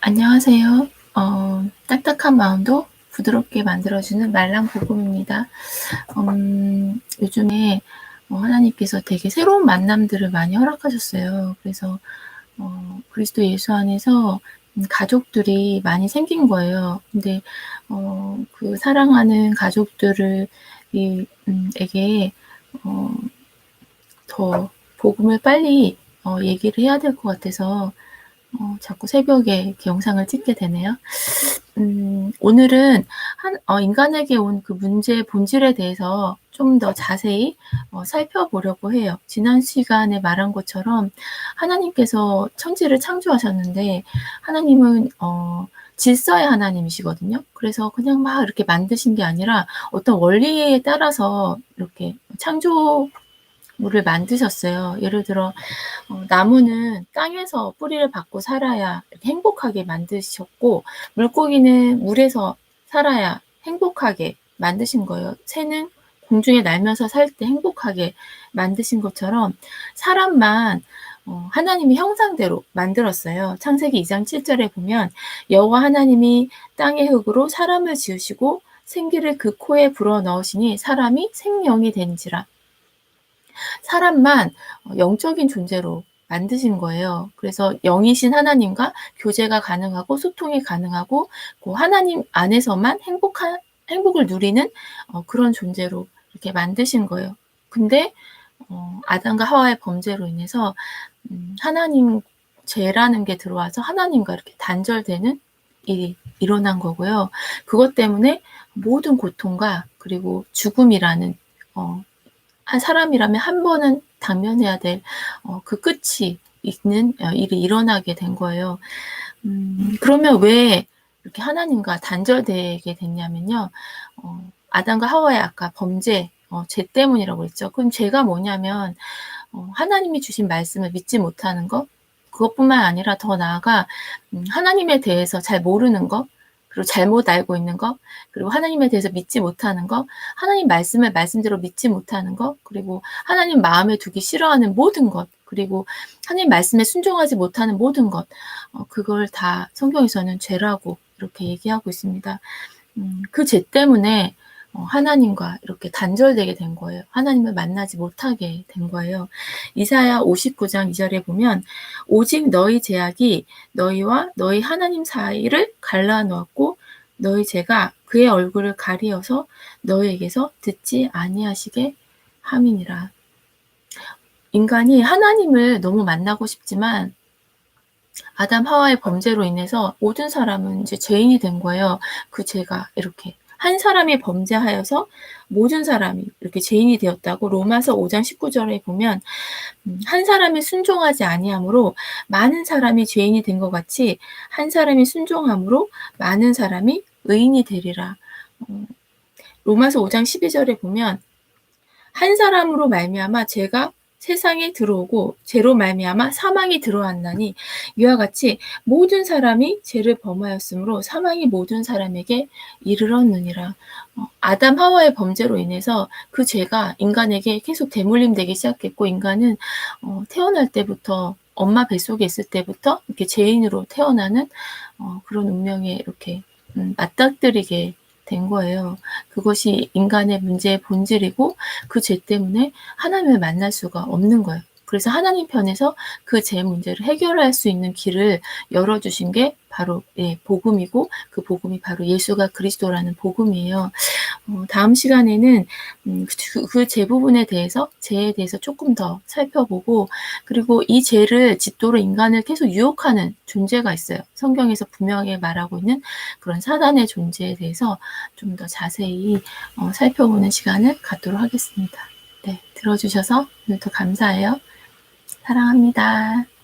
안녕하세요. 어, 딱딱한 마음도 부드럽게 만들어주는 말랑 복음입니다. 음, 요즘에 어, 하나님께서 되게 새로운 만남들을 많이 허락하셨어요. 그래서 어, 그리스도 예수 안에서 가족들이 많이 생긴 거예요. 근데 어, 그 사랑하는 가족들을 이, 음, 에게 어, 더 복음을 빨리 어, 얘기를 해야 될 것 같아서 어, 자꾸 새벽에 이렇게 영상을 찍게 되네요. 음, 오늘은 한, 어, 인간에게 온 그 문제의 본질에 대해서 좀 더 자세히 어, 살펴보려고 해요. 지난 시간에 말한 것처럼 하나님께서 천지를 창조하셨는데 하나님은 어, 질서의 하나님이시거든요. 그래서 그냥 막 이렇게 만드신 게 아니라 어떤 원리에 따라서 이렇게 창조 물을 만드셨어요. 예를 들어 어, 나무는 땅에서 뿌리를 받고 살아야 행복하게 만드셨고 물고기는 물에서 살아야 행복하게 만드신 거예요. 새는 공중에 날면서 살 때 행복하게 만드신 것처럼 사람만 어, 하나님이 형상대로 만들었어요. 창세기 2장 7절에 보면 여호와 하나님이 땅의 흙으로 사람을 지으시고 생기를 그 코에 불어 넣으시니 사람이 생명이 된지라. 사람만 영적인 존재로 만드신 거예요. 그래서 영이신 하나님과 교제가 가능하고 소통이 가능하고 그 하나님 안에서만 행복한 행복을 누리는 어, 그런 존재로 이렇게 만드신 거예요. 근데 어, 아담과 하와의 범죄로 인해서 음, 하나님 죄라는 게 들어와서 하나님과 이렇게 단절되는 일이 일어난 거고요. 그것 때문에 모든 고통과 그리고 죽음이라는 어, 한 사람이라면 한 번은 당면해야 될그 어, 끝이 있는 어, 일이 일어나게 된 거예요. 음, 그러면 왜 이렇게 하나님과 단절되게 됐냐면요. 어, 아담과 하와의 아까 범죄, 어, 죄 때문이라고 했죠. 그럼 죄가 뭐냐면 어, 하나님이 주신 말씀을 믿지 못하는 것, 그것뿐만 아니라 더 나아가 음, 하나님에 대해서 잘 모르는 것, 그리고 잘못 알고 있는 것, 그리고 하나님에 대해서 믿지 못하는 것, 하나님 말씀을 말씀대로 믿지 못하는 것, 그리고 하나님 마음에 두기 싫어하는 모든 것, 그리고 하나님 말씀에 순종하지 못하는 모든 것, 어, 그걸 다 성경에서는 죄라고 이렇게 얘기하고 있습니다. 음, 그죄 때문에 어, 하나님과 이렇게 단절되게 된 거예요. 하나님을 만나지 못하게 된 거예요. 이사야 59장 2절에 보면 오직 너희 제약이 너희와 너희 하나님 사이를 갈라 놓았고 너희 죄가 그의 얼굴을 가리어서 너희에게서 듣지 아니하시게 함이니라. 인간이 하나님을 너무 만나고 싶지만 아담 하와의 범죄로 인해서 모든 사람은 이제 죄인이 된 거예요. 그 죄가 이렇게 한 사람이 범죄하여서 모든 사람이 이렇게 죄인이 되었다고 로마서 5장 19절에 보면 음, 한 사람이 순종하지 아니함으로 많은 사람이 죄인이 된 것 같이 한 사람이 순종함으로 많은 사람이 의인이 되리라. 어, 로마서 5장 12절에 보면 한 사람으로 말미암아 죄가 세상에 들어오고 죄로 말미암아 사망이 들어왔나니 이와 같이 모든 사람이 죄를 범하였으므로 사망이 모든 사람에게 이르렀느니라. 어, 아담 하와의 범죄로 인해서 그 죄가 인간에게 계속 대물림되기 시작했고 인간은 어, 태어날 때부터 엄마 뱃속에 있을 때부터 이렇게 죄인으로 태어나는 어, 그런 운명에 이렇게 음, 맞닥뜨리게 된 거예요. 그것이 인간의 문제의 본질이고 그 죄 때문에 하나님을 만날 수가 없는 거예요. 그래서 하나님 편에서 그죄 문제를 해결할 수 있는 길을 열어주신 게 바로 예, 복음이고 그 복음이 바로 예수가 그리스도라는 복음이에요. 어, 다음 시간에는 음, 그, 그제 부분에 대해서 죄에 대해서 조금 더 살펴보고 그리고 이 죄를 짓도록 인간을 계속 유혹하는 존재가 있어요. 성경에서 분명하게 말하고 있는 그런 사단의 존재에 대해서 좀 더 자세히 어, 살펴보는 시간을 갖도록 하겠습니다. 네, 들어주셔서 오늘도 감사해요. 사랑합니다.